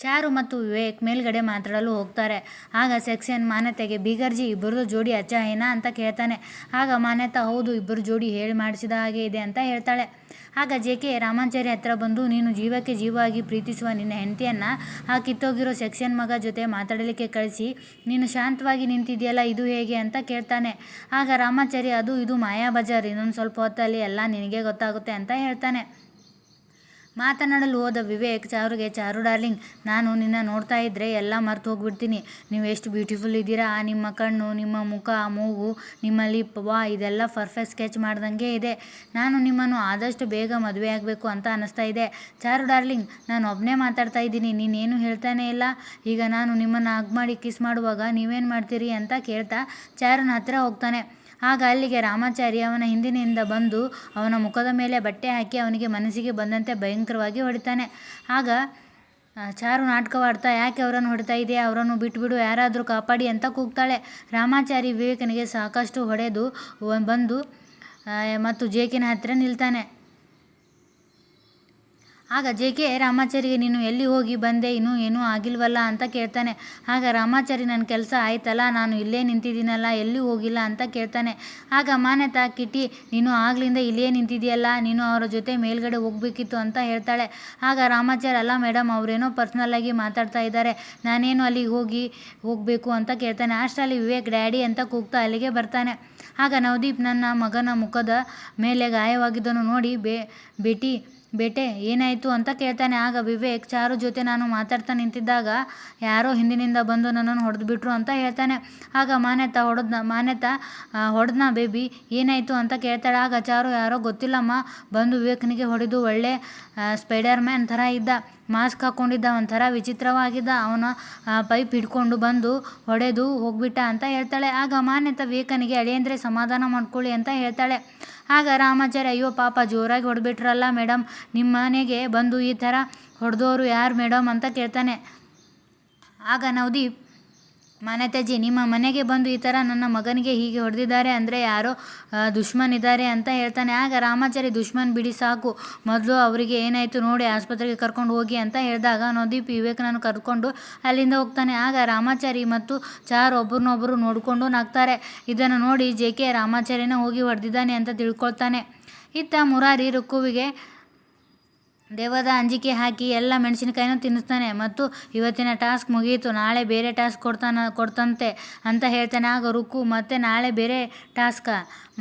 ಚಾರು ಮತ್ತು ವಿವೇಕ್ ಮೇಲ್ಗಡೆ ಮಾತಾಡಲು ಹೋಗ್ತಾರೆ. ಆಗ ಸೆಕ್ಷನ್ ಮಾನ್ಯತೆಗೆ, ಬೀಗರ್ಜಿ ಇಬ್ಬರದು ಜೋಡಿ ಅಚ್ಚ ಏನಾ ಅಂತ ಕೇಳ್ತಾನೆ. ಆಗ ಮಾನ್ಯತಾ, ಹೌದು, ಇಬ್ಬರು ಜೋಡಿ ಹೇಳಿ ಮಾಡಿಸಿದ ಹಾಗೆ ಇದೆ ಅಂತ ಹೇಳ್ತಾಳೆ. ಆಗ ಜೆ ಕೆ ರಾಮಾಚಾರಿ ಹತ್ರ ಬಂದು, ನೀನು ಜೀವಕ್ಕೆ ಜೀವವಾಗಿ ಪ್ರೀತಿಸುವ ನಿನ್ನ ಹೆಂಡತಿಯನ್ನು ಆ ಕಿತ್ತೋಗಿರೋ ಸೆಕ್ಷನ್ ಮಗ ಜೊತೆ ಮಾತಾಡಲಿಕ್ಕೆ ಕಳಿಸಿ, ನೀನು ಶಾಂತವಾಗಿ ನಿಂತಿದೆಯಲ್ಲ, ಇದು ಹೇಗೆ ಅಂತ ಕೇಳ್ತಾನೆ. ಆಗ ರಾಮಾಚಾರಿ ಅದು, ಇದು ಮಾಯಾ ಬಜಾರ್ ಇನ್ನೊಂದು ಸ್ವಲ್ಪ ಹೊತ್ತಲ್ಲಿ ಎಲ್ಲ ನಿನಗೆ ಗೊತ್ತಾಗುತ್ತೆ ಅಂತ ಹೇಳ್ತಾನೆ. ಮಾತನಾಡಲು ಹೋದ ವಿವೇಕ್ ಚಾರುಗೆ ಚಾರು ಡಾರ್ಲಿಂಗ್, ನಾನು ನಿನ್ನ ನೋಡ್ತಾ ಇದ್ದರೆ ಎಲ್ಲ ಮರ್ತು ಹೋಗ್ಬಿಡ್ತೀನಿ. ನೀವು ಎಷ್ಟು ಬ್ಯೂಟಿಫುಲ್ ಇದ್ದೀರಾ? ನಿಮ್ಮ ಕಣ್ಣು, ನಿಮ್ಮ ಮುಖ, ಮೂಗು, ನಿಮ್ಮ ಲಿಪ್, ವಾ, ಇದೆಲ್ಲ ಪರ್ಫೆಕ್ಟ್ ಸ್ಕೆಚ್ ಮಾಡ್ದಂಗೆ ಇದೆ. ನಾನು ನಿಮ್ಮನ್ನು ಆದಷ್ಟು ಬೇಗ ಮದುವೆ ಆಗಬೇಕು ಅಂತ ಅನ್ನಿಸ್ತಾ ಇದೆ. ಚಾರು ಡಾರ್ಲಿಂಗ್, ನಾನು ಒಬ್ಬನೇ ಮಾತಾಡ್ತಾ ಇದ್ದೀನಿ. ನೀನೇನು ಹೇಳ್ತಾನೆ ಇಲ್ಲ? ಈಗ ನಾನು ನಿಮ್ಮನ್ನು ಹಗ್ ಮಾಡಿ ಕಿಸ್ ಮಾಡುವಾಗ ನೀವೇನು ಮಾಡ್ತೀರಿ ಅಂತ ಕೇಳ್ತಾ ಚಾರುನ ಹತ್ತಿರ ಹೋಗ್ತಾನೆ. ಆಗ ಅಲ್ಲಿಗೆ ರಾಮಾಚಾರಿ ಅವನ ಹಿಂದಿನಿಂದ ಬಂದು ಅವನ ಮುಖದ ಮೇಲೆ ಬಟ್ಟೆ ಹಾಕಿ ಅವನಿಗೆ ಮನಸ್ಸಿಗೆ ಬಂದಂತೆ ಭಯಂಕರವಾಗಿ ಹೊಡಿತಾನೆ. ಆಗ ಚಾರು ನಾಟಕವಾಡ್ತಾ ಯಾಕೆ ಅವರನ್ನು ಹೊಡಿತಾ ಇದೆಯಾ? ಅವರನ್ನು ಬಿಟ್ಬಿಡು, ಯಾರಾದರೂ ಕಾಪಾಡಿ ಅಂತ ಕೂಗ್ತಾಳೆ. ರಾಮಾಚಾರಿ ವಿವೇಕನಿಗೆ ಸಾಕಷ್ಟು ಹೊಡೆದು, ಬಂದು ಮತ್ತು ಜೇಕಿನ ಹತ್ತಿರ ನಿಲ್ತಾನೆ. ಆಗ ಜೆ ಕೆ ರಾಮಾಚಾರಿಗೆ, ನೀನು ಎಲ್ಲಿ ಹೋಗಿ ಬಂದೆ? ಇನ್ನೂ ಏನೂ ಆಗಿಲ್ವಲ್ಲ? ಅಂತ ಕೇಳ್ತಾನೆ. ಆಗ ರಾಮಾಚಾರಿ ನನ್ನ ಕೆಲಸ ಆಯ್ತಲ್ಲ, ನಾನು ಇಲ್ಲೇ ನಿಂತಿದ್ದೀನಲ್ಲ, ಎಲ್ಲಿ ಹೋಗಿಲ್ಲ? ಅಂತ ಕೇಳ್ತಾನೆ. ಆಗ ಮಾನ್ಯತಾ ಕಿಟಿ, ನೀನು ಆಗ್ಲಿಂದ ಇಲ್ಲೇ ನಿಂತಿದೆಯಲ್ಲ ನೀನು ಅವರ ಜೊತೆ ಮೇಲ್ಗಡೆ ಹೋಗ್ಬೇಕಿತ್ತು ಅಂತ ಹೇಳ್ತಾಳೆ. ಆಗ ರಾಮಾಚಾರಿ, ಅಲ್ಲ ಮೇಡಮ್ ಅವರೇನೋ ಪರ್ಸ್ನಲ್ಲಾಗಿ ಮಾತಾಡ್ತಾ ಇದ್ದಾರೆ. ನಾನೇನು ಅಲ್ಲಿಗೆ ಹೋಗಿ ಹೋಗಬೇಕು? ಅಂತ ಕೇಳ್ತಾನೆ. ಅಷ್ಟರಲ್ಲಿ ವಿವೇಕ್ ಡ್ಯಾಡಿ ಅಂತ ಕೂಗ್ತಾ ಅಲ್ಲಿಗೆ ಬರ್ತಾನೆ. ಆಗ ನವದೀಪ್, ನನ್ನ ಮಗನ ಮುಖದ ಮೇಲೆ ಗಾಯವಾಗಿದ್ದನ್ನು ನೋಡಿ, ಬೇ, ಬೇಟಿ ಬೇಟೆ, ಏನಾಯಿತು ಅಂತ ಕೇಳ್ತಾನೆ. ಆಗ ವಿವೇಕ್ ಚಾರು ಜೊತೆ ನಾನು ಮಾತಾಡ್ತಾ ನಿಂತಿದ್ದಾಗ ಯಾರೋ ಹಿಂದಿನಿಂದ ಬಂದು ನನ್ನನ್ನು ಹೊಡೆದು ಬಿಟ್ರು ಅಂತ ಹೇಳ್ತಾನೆ. ಆಗ ಮಾನ್ಯತ ಹೊಡೆದ್ನ ಮಾನ್ಯತ ಹೊಡೆದ್ನ ಬೇಬಿ? ಏನಾಯಿತು ಅಂತ ಕೇಳ್ತಾಳೆ. ಆಗ ಚಾರು, ಯಾರೋ ಗೊತ್ತಿಲ್ಲಮ್ಮ. ಬಂದು ವಿವೇಕ್ನಿಗೆ ಹೊಡೆದು ಒಳ್ಳೆ ಸ್ಪೈಡರ್ ಮ್ಯಾನ್ ಥರ ಇದ್ದ. ಮಾಸ್ಕ್ ಹಾಕ್ಕೊಂಡಿದ್ದ ಒಂಥರ ವಿಚಿತ್ರವಾಗಿದ್ದ. ಅವನ ಪೈಪ್ ಹಿಡ್ಕೊಂಡು ಬಂದು ಹೊಡೆದು ಹೋಗ್ಬಿಟ್ಟ, ಅಂತ ಹೇಳ್ತಾಳೆ. ಆಗ ಮಾನ್ಯತ ವಿವೇಕನಿಗೆ, ಅಳಿಯಂದ್ರೆ ಸಮಾಧಾನ ಮಾಡ್ಕೊಳ್ಳಿ, ಅಂತ ಹೇಳ್ತಾಳೆ. ಆಗ ರಾಮಾಚಾರ್ಯ ಅಯ್ಯೋ ಪಾಪ, ಜೋರಾಗಿ ಹೊಡೆದ್ಬಿಟ್ರಲ್ಲ ಮೇಡಮ್ ನಿಮ್ಮ ಮನೆಗೆ ಬಂದು ಈ ಥರ ಹೊಡೆದೋರು ಯಾರು ಮೇಡಮ್ ಅಂತ ಕೇಳ್ತಾನೆ. ಆಗ ನವದೀಪ್ ಮಾನ್ಯತಾಜಿ ನಿಮ್ಮ ಮನೆಗೆ ಬಂದು ಈ ಥರ ನನ್ನ ಮಗನಿಗೆ ಹೀಗೆ ಹೊಡೆದಿದ್ದಾರೆ ಅಂದರೆ ಯಾರೋ ದುಶ್ಮನ್ ಇದ್ದಾರೆ ಅಂತ ಹೇಳ್ತಾನೆ. ಆಗ ರಾಮಾಚಾರಿ ದುಶ್ಮನ್ ಬಿಡಿ ಸಾಕು. ಮೊದಲು ಅವರಿಗೆ ಏನಾಯಿತು ನೋಡಿ ಆಸ್ಪತ್ರೆಗೆ ಕರ್ಕೊಂಡು ಹೋಗಿ ಅಂತ ಹೇಳಿದಾಗ ನವದೀಪ್ ವಿವೇಕನನ್ನು ಕರ್ಕೊಂಡು ಅಲ್ಲಿಂದ ಹೋಗ್ತಾನೆ. ಆಗ ರಾಮಾಚಾರಿ ಮತ್ತು ಚಾರ್ ಒಬ್ಬರನ್ನೊಬ್ಬರು ನೋಡಿಕೊಂಡು ನಗ್ತಾರೆ. ಇದನ್ನು ನೋಡಿ ಜೆ ಕೆ ರಾಮಾಚಾರಿನ ಹೋಗಿ ಹೊಡೆದಿದ್ದಾನೆ ಅಂತ ತಿಳ್ಕೊಳ್ತಾನೆ. ಇತ್ತ ಮುರಾರಿ ರುಕ್ಕುವಿಗೆ ದೇವದ ಅಂಜಿಕೆ ಹಾಕಿ ಎಲ್ಲ ಮೆಣಸಿನಕಾಯಿನೂ ತಿನ್ನಿಸ್ತಾನೆ ಮತ್ತು ಇವತ್ತಿನ ಟಾಸ್ಕ್ ಮುಗಿಯಿತು ನಾಳೆ ಬೇರೆ ಟಾಸ್ಕ್ ಕೊಡ್ತಾನ, ಕೊಡ್ತಂತೆ ಅಂತ ಹೇಳ್ತಾನೆ. ಆಗ ರುಕ್ಕು, ಮತ್ತೆ ನಾಳೆ ಬೇರೆ ಟಾಸ್ಕ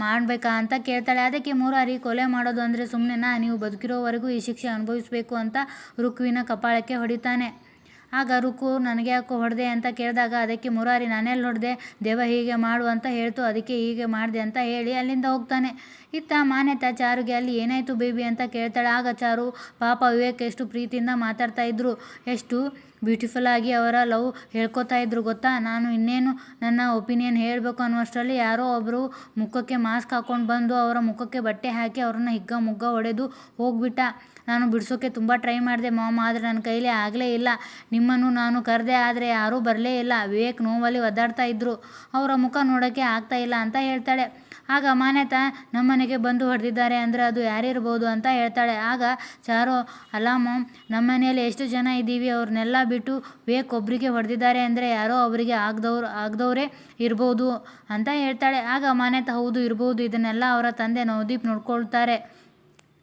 ಮಾಡಬೇಕಾ ಅಂತ ಕೇಳ್ತಾಳೆ. ಅದಕ್ಕೆ ಮೂರಾರಿ ಕೊಲೆ ಮಾಡೋದು ಅಂದರೆ ಸುಮ್ಮನೆ ನೀವು ಬದುಕಿರೋವರೆಗೂ ಈ ಶಿಕ್ಷೆ ಅನುಭವಿಸಬೇಕು ಅಂತ ರುಕ್ಕುವಿನ ಕಪಾಳಕ್ಕೆ ಹೊಡಿತಾನೆ. ಆಗ ರುಕು ನನಗೆ ಯಾಕೋ ಹೊಡೆದೆ ಅಂತ ಕೇಳಿದಾಗ ಅದಕ್ಕೆ ಮುರಾರಿ ನಾನೆಲ್ಲಿ ಹೊಡೆದೆ ದೇವ ಹೀಗೆ ಮಾಡು ಅಂತ ಹೇಳ್ತು. ಅದಕ್ಕೆ ಹೀಗೆ ಮಾಡಿದೆ ಅಂತ ಹೇಳಿ ಅಲ್ಲಿಂದ ಹೋಗ್ತಾನೆ. ಇತ್ತ ಮಾನ್ಯತಾ ಚಾರುಗೆ ಅಲ್ಲಿ ಏನಾಯಿತು ಬೇಬಿ ಅಂತ ಕೇಳ್ತಾಳೆ. ಆಗ ಚಾರು ಪಾಪ ವಿವೇಕ್ ಎಷ್ಟು ಪ್ರೀತಿಯಿಂದ ಮಾತಾಡ್ತಾ ಇದ್ರು. ಎಷ್ಟು ಬ್ಯೂಟಿಫುಲ್ ಆಗಿ ಅವರ ಲವ್ ಹೇಳ್ಕೊತಾ ಇದ್ರು ಗೊತ್ತಾ? ನಾನು ಇನ್ನೇನು ನನ್ನ ಒಪಿನಿಯನ್ ಹೇಳಬೇಕು ಅನ್ನುವಷ್ಟರಲ್ಲಿ ಯಾರೋ ಒಬ್ಬರು ಮುಖಕ್ಕೆ ಮಾಸ್ಕ್ ಹಾಕ್ಕೊಂಡು ಬಂದು ಅವರ ಮುಖಕ್ಕೆ ಬಟ್ಟೆ ಹಾಕಿ ಅವ್ರನ್ನ ಹಿಗ್ಗ ಮುಗ್ಗ ಹೊಡೆದು ಹೋಗ್ಬಿಟ್ಟ. ನಾನು ಬಿಡಿಸೋಕ್ಕೆ ತುಂಬ ಟ್ರೈ ಮಾಡಿದೆ. ಮಾಮ, ಆದರೆ ನನ್ನ ಕೈಲಿ ಆಗಲೇ ಇಲ್ಲ. ನಿಮ್ಮನ್ನು ನಾನು ಕರೆದೆ, ಆದರೆ ಯಾರೂ ಬರಲೇ ಇಲ್ಲ. ವಿವೇಕ್ ನೋವಲ್ಲಿ ಒದ್ದಾಡ್ತಾ ಇದ್ದರು ಅವರ ಮುಖ ನೋಡೋಕ್ಕೆ ಆಗ್ತಾ ಇಲ್ಲ ಅಂತ ಹೇಳ್ತಾಳೆ. ಆಗ ಮಾನ್ಯತ, ನಮ್ಮನೆಗೆ ಬಂದು ಹೊಡೆದಿದ್ದಾರೆ ಅಂದರೆ ಅದು ಯಾರಿರ್ಬೋದು ಅಂತ ಹೇಳ್ತಾಳೆ. ಆಗ ಚಾರು ಅಲ್ಲ ಮಾಮ್, ನಮ್ಮನೆಯಲ್ಲಿ ಎಷ್ಟು ಜನ ಇದ್ದೀವಿ, ಅವ್ರನ್ನೆಲ್ಲ ಬಿಟ್ಟು ವಿವೇಕ್ ಒಬ್ಬರಿಗೆ ಹೊಡೆದಿದ್ದಾರೆ ಅಂದರೆ ಯಾರೋ ಅವರಿಗೆ ಆಗದವ್ರು, ಆಗದವರೇ ಇರ್ಬೋದು ಅಂತ ಹೇಳ್ತಾಳೆ. ಆಗ ಮಾನ್ಯತ, ಹೌದು, ಇರ್ಬೋದು. ಇದನ್ನೆಲ್ಲ ಅವರ ತಂದೆ ನವದೀಪ್ ನೋಡ್ಕೊಳ್ತಾರೆ.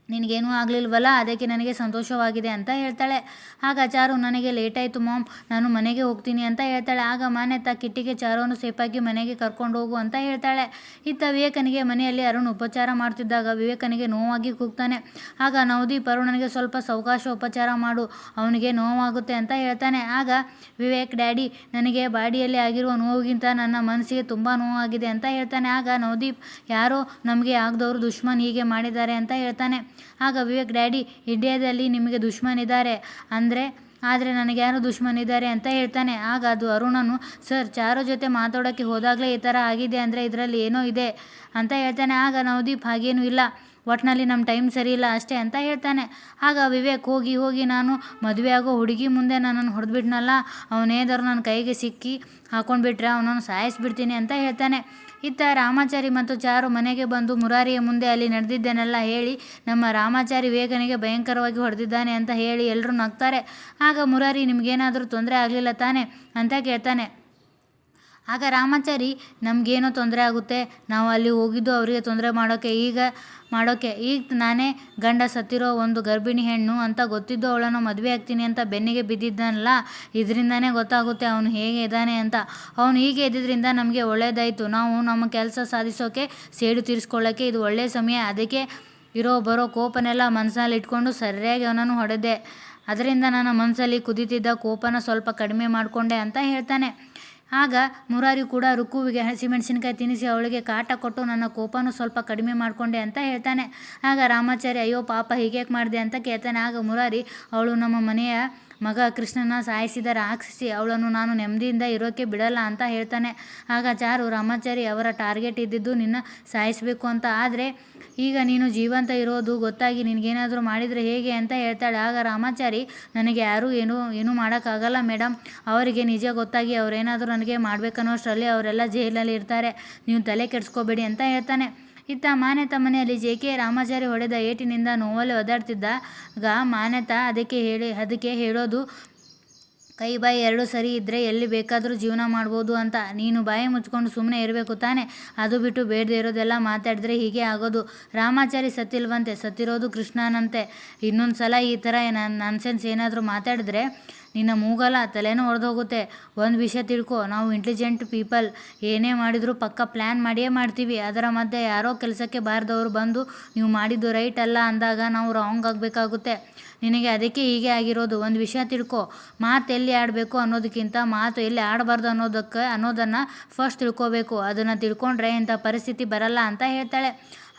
ನಿನಗೇನೂ ಆಗಲಿಲ್ವಲ್ಲ? ಅದಕ್ಕೆ ನನಗೆ ಸಂತೋಷವಾಗಿದೆ ಅಂತ ಹೇಳ್ತಾಳೆ. ಆಗ ಚಾರು, ನನಗೆ ಲೇಟಾಯಿತು ಮಾಮ್. ನಾನು ಮನೆಗೆ ಹೋಗ್ತೀನಿ ಅಂತ ಹೇಳ್ತಾಳೆ. ಆಗ ಮಾನ್ಯತಾ, ಕಿಟ್ಟಿಗೆ ಚಾರುವನ್ನು ಸೇಫಾಗಿ ಮನೆಗೆ ಕರ್ಕೊಂಡು ಹೋಗು ಅಂತ ಹೇಳ್ತಾಳೆ. ಇತ್ತ ವಿವೇಕನಿಗೆ ಮನೆಯಲ್ಲಿ ಅರುಣ್ ಉಪಚಾರ ಮಾಡ್ತಿದ್ದಾಗ ವಿವೇಕನಿಗೆ ನೋವಾಗಿ ಕೂಗ್ತಾನೆ. ಆಗ ನವದೀಪ್, ಅರುಣನಿಗೆ ಸ್ವಲ್ಪ ಸಾವಕಾಶ ಉಪಚಾರ ಮಾಡು. ಅವನಿಗೆ ನೋವಾಗುತ್ತೆ ಅಂತ ಹೇಳ್ತಾನೆ. ಆಗ ವಿವೇಕ್, ಡ್ಯಾಡಿ, ನನಗೆ ಬಾಡಿಯಲ್ಲಿ ಆಗಿರುವ ನೋವಿಗಿಂತ ನನ್ನ ಮನಸ್ಸಿಗೆ ತುಂಬ ನೋವಾಗಿದೆ ಅಂತ ಹೇಳ್ತಾನೆ. ಆಗ ನವದೀಪ್, ಯಾರೋ ನಮಗೆ ಆಗದವರು ದುಶ್ಮನ್ ಹೀಗೆ ಮಾಡಿದ್ದಾರೆ ಅಂತ ಹೇಳ್ತಾನೆ. ಆಗ ವಿವೇಕ್ ಡ್ಯಾಡಿ, ಇಂಡಿಯಾದಲ್ಲಿ ನಿಮಗೆ ದುಶ್ಮನ್ ಇದ್ದಾರೆ. ಅಂದರೆ? ಆದರೆ ನನಗೆ ಯಾರು ದುಶ್ಮನ್ ಇದ್ದಾರೆ ಅಂತ ಹೇಳ್ತಾನೆ. ಆಗ ಅದು ಅರುಣನು, ಸರ್, ಚಾರು ಜೊತೆ ಮಾತಾಡೋಕ್ಕೆ ಹೋದಾಗಲೇ ಈ ಥರ ಆಗಿದೆ ಅಂದರೆ ಇದರಲ್ಲಿ ಏನೋ ಇದೆ ಅಂತ ಹೇಳ್ತಾನೆ. ಆಗ ನವದೀಪ್, ಹಾಗೇನೂ ಇಲ್ಲ ಒಟ್ಟಿನಲ್ಲಿ ನಮ್ಮ ಟೈಮ್ ಸರಿ ಇಲ್ಲ ಅಷ್ಟೇ ಅಂತ ಹೇಳ್ತಾನೆ. ಆಗ ವಿವೇಕ್ ಹೋಗಿ ಹೋಗಿ, ನಾನು ಮದುವೆ ಆಗೋ ಹುಡುಗಿ ಮುಂದೆ ನನ್ನನ್ನು ಹೊಡೆದ್ಬಿಟ್ನಲ್ಲ ಅವನೇದಾರು ನನ್ನ ಕೈಗೆ ಸಿಕ್ಕಿ ಹಾಕೊಂಡ್ಬಿಟ್ರೆ ಅವನನ್ನು ಸಾಯಿಸ್ಬಿಡ್ತೀನಿ ಅಂತ ಹೇಳ್ತಾನೆ. ಇತ್ತ ರಾಮಾಚಾರಿ ಮತ್ತು ಚಾರು ಮನೆಗೆ ಬಂದು ಮುರಾರಿಯ ಮುಂದೆ ಅಲ್ಲಿ ನಡೆದಿದ್ದನ್ನೆಲ್ಲ ಹೇಳಿ ನಮ್ಮ ರಾಮಾಚಾರಿ ವೇಗನಿಗೆ ಭಯಂಕರವಾಗಿ ಹೊಡೆದಿದ್ದಾನೆ ಅಂತ ಹೇಳಿ ಎಲ್ಲರೂ ನಗ್ತಾರೆ. ಆಗ ಮುರಾರಿ, ನಿಮಗೇನಾದರೂ ತೊಂದರೆ ಆಗಲಿಲ್ಲ ತಾನೆ? ಅಂತ ಕೇಳ್ತಾನೆ. ಆಗ ರಾಮಾಚಾರಿ, ನಮಗೇನೋ ತೊಂದರೆ ಆಗುತ್ತೆ. ನಾವು ಅಲ್ಲಿ ಹೋಗಿದ್ದು ಅವರಿಗೆ ತೊಂದರೆ ಮಾಡೋಕ್ಕೆ ಈಗ ಮಾಡೋಕ್ಕೆ ಈಗ ನಾನೇ ಗಂಡ ಸತ್ತಿರೋ ಒಂದು ಗರ್ಭಿಣಿ ಹೆಣ್ಣು ಅಂತ ಗೊತ್ತಿದ್ದು ಅವಳನ್ನು ಮದುವೆ ಆಗ್ತೀನಿ ಅಂತ ಬೆನ್ನಿಗೆ ಬಿದ್ದಿದ್ದಾನಲ್ಲ, ಇದರಿಂದನೇ ಗೊತ್ತಾಗುತ್ತೆ ಅವನು ಹೇಗೆ ಇದ್ದಾನೆ ಅಂತ. ಅವನು ಹೀಗೆ ಇದ್ದಿದ್ದರಿಂದ ನಮಗೆ ಒಳ್ಳೆಯದಾಯಿತು ನಾವು ನಮ್ಮ ಕೆಲಸ ಸಾಧಿಸೋಕ್ಕೆ ಸೇಡು ತೀರಿಸ್ಕೊಳ್ಳೋಕ್ಕೆ ಇದು ಒಳ್ಳೆಯ ಸಮಯ. ಅದಕ್ಕೆ ಇರೋ ಬರೋ ಕೋಪನೆಲ್ಲ ಮನಸ್ಸಲ್ಲಿ ಇಟ್ಕೊಂಡು ಸರಿಯಾಗಿ ಅವನನ್ನು ಹೊಡೆದೆ. ಅದರಿಂದ ನನ್ನ ಮನಸ್ಸಲ್ಲಿ ಕುದಿತಿದ್ದ ಕೋಪನ ಸ್ವಲ್ಪ ಕಡಿಮೆ ಮಾಡಿಕೊಂಡೆ ಅಂತ ಹೇಳ್ತಾನೆ. ಆಗ ಮುರಾರಿ ಕೂಡ ರುಕ್ಕುವಿಗೆ ಹಸಿಮೆಣಸಿನಕಾಯಿ ತಿನ್ನಿಸಿ ಅವಳಿಗೆ ಕಾಟ ಕೊಟ್ಟು ನನ್ನ ಕೋಪನೂ ಸ್ವಲ್ಪ ಕಡಿಮೆ ಮಾಡಿಕೊಂಡೆ ಅಂತ ಹೇಳ್ತಾನೆ. ಆಗ ರಾಮಾಚಾರಿ, ಅಯ್ಯೋ ಪಾಪ ಹೀಗೇಕೆ ಮಾಡಿದೆ? ಅಂತ ಕೇಳ್ತಾನೆ. ಆಗ ಮುರಾರಿ, ಅವಳು ನಮ್ಮ ಮನೆಯ ಮಗ ಕೃಷ್ಣನ ಸಾಯಿಸಿದ ರಾಕ್ಷಸಿ ಅವಳನ್ನು ನಾನು ನೆಮ್ಮದಿಯಿಂದ ಇರೋಕೆ ಬಿಡಲ್ಲ ಅಂತ ಹೇಳ್ತಾನೆ. ಆಗ ಚಾರು ರಾಮಾಚಾರಿ ಅವರ ಟಾರ್ಗೆಟ್ ಇದ್ದಿದ್ದು ನಿನ್ನ ಸಾಯಿಸಬೇಕು ಅಂತ. ಆದರೆ ಈಗ ನೀನು ಜೀವಂತ ಇರೋದು ಗೊತ್ತಾಗಿ ನಿನಗೇನಾದರೂ ಮಾಡಿದರೆ ಹೇಗೆ ಅಂತ ಹೇಳ್ತಾಳೆ. ಆಗ ರಾಮಾಚಾರಿ, ನನಗೆ ಯಾರೂ ಏನೂ ಏನೂ ಮಾಡೋಕ್ಕಾಗಲ್ಲ ಮೇಡಮ್ ಅವರಿಗೆ ನಿಜ ಗೊತ್ತಾಗಿ ಅವರೇನಾದರೂ ನನಗೆ ಮಾಡಬೇಕನ್ನೋಷ್ಟರಲ್ಲಿ ಅವರೆಲ್ಲ ಜೈಲಲ್ಲಿ ಇರ್ತಾರೆ. ನೀವು ತಲೆ ಕೆಡಿಸ್ಕೋಬೇಡಿ ಅಂತ ಹೇಳ್ತಾನೆ. ಇತ್ತ ಮಾನ್ಯತ ಮನೆಯಲ್ಲಿ ಜೆ ಕೆ ರಾಮಾಚಾರಿ ಹೊಡೆದ ಏಟಿನಿಂದ ನೋವಲ್ಲಿ ಗ ಮಾನ್ಯತ ಅದಕ್ಕೆ ಹೇಳಿ, ಅದಕ್ಕೆ ಹೇಳೋದು, ಕೈ ಬಾಯಿ ಎರಡು ಸರಿ ಇದ್ದರೆ ಎಲ್ಲಿ ಬೇಕಾದರೂ ಜೀವನ ಮಾಡ್ಬೋದು ಅಂತ. ನೀನು ಬಾಯಿ ಮುಚ್ಕೊಂಡು ಸುಮ್ಮನೆ ಇರಬೇಕು ತಾನೆ. ಅದು ಬಿಟ್ಟು ಬೇಡದೇ ಇರೋದೆಲ್ಲ ಮಾತಾಡಿದ್ರೆ ಹೀಗೆ ಆಗೋದು. ರಾಮಾಚಾರಿ ಸತ್ತಿಲ್ವಂತೆ, ಸತ್ತಿರೋದು ಕೃಷ್ಣನಂತೆ. ಇನ್ನೊಂದು ಸಲ ಈ ಥರ ನನ್ಸೆನ್ಸ್ ಏನಾದರೂ ಮಾತಾಡಿದ್ರೆ ನಿನ್ನ ಮೂಗಲ್ಲ ತಲೆನೂ ಹೋಗುತ್ತೆ ಒಂದು ವಿಷಯ ತಿಳ್ಕೊ, ನಾವು ಇಂಟೆಲಿಜೆಂಟ್ ಪೀಪಲ್ ಏನೇ ಮಾಡಿದರೂ ಪಕ್ಕ ಪ್ಲ್ಯಾನ್ ಮಾಡಿಯೇ ಮಾಡ್ತೀವಿ. ಅದರ ಮಧ್ಯೆ ಯಾರೋ ಕೆಲಸಕ್ಕೆ ಬಾರದವರು ಬಂದು, ನೀವು ಮಾಡಿದ್ದು ರೈಟ್ ಅಲ್ಲ ಅಂದಾಗ ನಾವು ರಾಂಗ್ ಆಗಬೇಕಾಗುತ್ತೆ. ನಿನಗೆ ಅದಕ್ಕೆ ಹೀಗೆ ಆಗಿರೋದು. ಒಂದು ವಿಷಯ ತಿಳ್ಕೊ. ಮಾತು ಎಲ್ಲಿ ಆಡಬೇಕು ಅನ್ನೋದಕ್ಕಿಂತ ಮಾತು ಎಲ್ಲಿ ಆಡಬಾರ್ದು ಅನ್ನೋದಕ್ಕೆ ಅನ್ನೋದನ್ನು ಫಸ್ಟ್ ತಿಳ್ಕೋಬೇಕು. ಅದನ್ನು ತಿಳ್ಕೊಂಡ್ರೆ ಇಂಥ ಪರಿಸ್ಥಿತಿ ಬರಲ್ಲ ಅಂತ ಹೇಳ್ತಾಳೆ.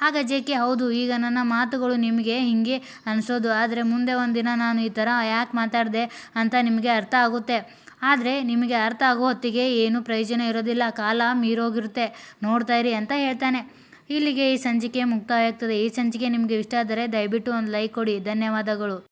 ಆಗ ಜೆ ಕೆ ಹೌದು, ಈಗ ನನ್ನ ಮಾತುಗಳು ನಿಮಗೆ ಹೀಗೆ ಅನಿಸೋದು. ಆದರೆ ಮುಂದೆ ಒಂದಿನ ನಾನು ಈ ಥರ ಯಾಕೆ ಮಾತಾಡಿದೆ ಅಂತ ನಿಮಗೆ ಅರ್ಥ ಆಗುತ್ತೆ. ಆದರೆ ನಿಮಗೆ ಅರ್ಥ ಆಗೋ ಹೊತ್ತಿಗೆ ಏನೂ ಪ್ರಯೋಜನ ಇರೋದಿಲ್ಲ. ಕಾಲ ಮೀರೋಗಿರುತ್ತೆ. ನೋಡ್ತಾ ಇರಿ ಅಂತ ಹೇಳ್ತಾನೆ. ಇಲ್ಲಿಗೆ ಈ ಸಂಚಿಕೆ ಮುಕ್ತಾಯ ಆಗ್ತದೆ ಈ ಸಂಚಿಕೆ ನಿಮಗೆ ಇಷ್ಟ ಆದರೆ ದಯವಿಟ್ಟು ಒಂದು ಲೈಕ್ ಕೊಡಿ. ಧನ್ಯವಾದಗಳು.